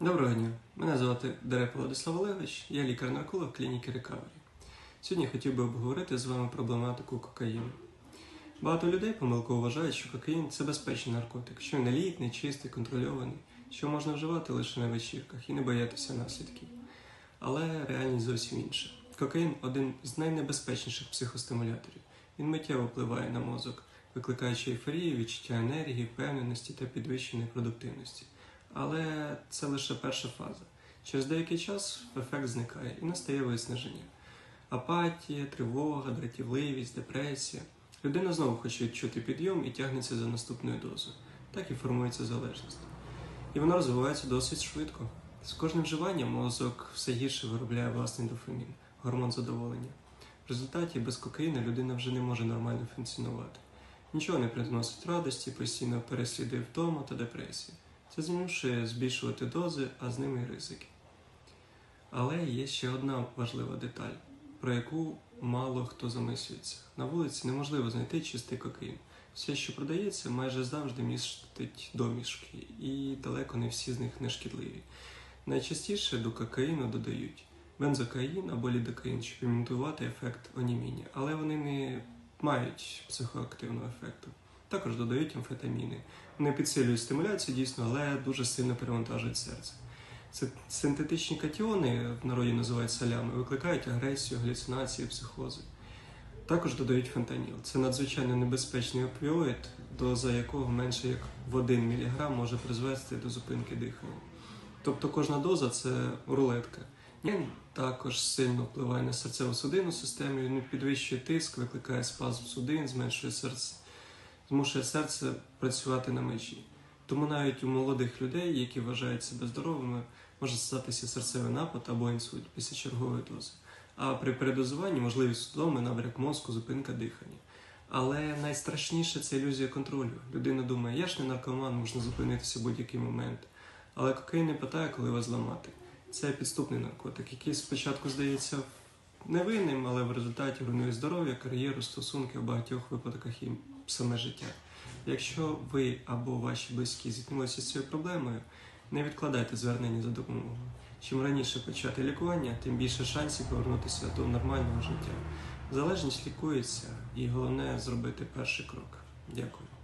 Доброго дня, мене звати Дерепа Владислав Олегович, я лікар-нарколог клініки Recovery. Сьогодні хотів би обговорити з вами проблематику кокаїну. Багато людей помилково вважають, що кокаїн це безпечний наркотик, що він не чистий, контрольований, що можна вживати лише на вечірках і не боятися наслідків. Але реальність зовсім інша. Кокаїн один з найнебезпечніших психостимуляторів. Він миттєво впливає на мозок, викликаючи ейфорію, відчуття енергії, впевненості та підвищеної продуктивності. Але це лише перша фаза. Через деякий час ефект зникає і настає виснаження. Апатія, тривога, дратівливість, депресія. Людина знову хоче відчути підйом і тягнеться за наступною дозою. Так і формується залежність. І вона розвивається досить швидко. З кожним вживанням мозок все гірше виробляє власний дофамін, гормон задоволення. В результаті без кокаїну людина вже не може нормально функціонувати. Нічого не приносить радості, постійно переслідує втома та депресія. Змушує збільшувати дози, а з ними й ризики. Але є ще одна важлива деталь, про яку мало хто замислюється. На вулиці неможливо знайти чистий кокаїн. Все, що продається, майже завжди містить домішки, і далеко не всі з них не шкідливі. Найчастіше до кокаїну додають бензокаїн або лідокаїн, щоб імітувати ефект оніміння, але вони не мають психоактивного ефекту. Також додають амфетаміни. Вони підсилюють стимуляцію дійсно, але дуже сильно перевантажують серце. Це синтетичні катіони, в народі називають солями, викликають агресію, галюцинації, психози. Також додають фентаніл. Це надзвичайно небезпечний опіоїд, доза якого менше як в 1 мг може призвести до зупинки дихання. Тобто кожна доза це рулетка. Він також сильно впливає на серцево-судинну систему, він підвищує тиск, викликає спазм судин, зменшує серце, змушує серце працювати на межі. Тому навіть у молодих людей, які вважають себе здоровими, може статися серцевий напад або інсульт після чергової дози. А при передозуванні можливі судоми, набряк мозку, зупинка дихання. Але найстрашніше це ілюзія контролю. Людина думає, я ж не наркоман, можна зупинитися в будь-який момент. Але кокаїн не питає, коли вас зламати. Це підступний наркотик, який спочатку здається невинним, але в результаті руйнує здоров'я, кар'єру, стосунки в багатьох випадках і саме життя. Якщо ви або ваші близькі зіткнулися з цією проблемою, не відкладайте звернення за допомогою. Чим раніше почати лікування, тим більше шансів повернутися до нормального життя. Залежність лікується, і головне зробити перший крок. Дякую.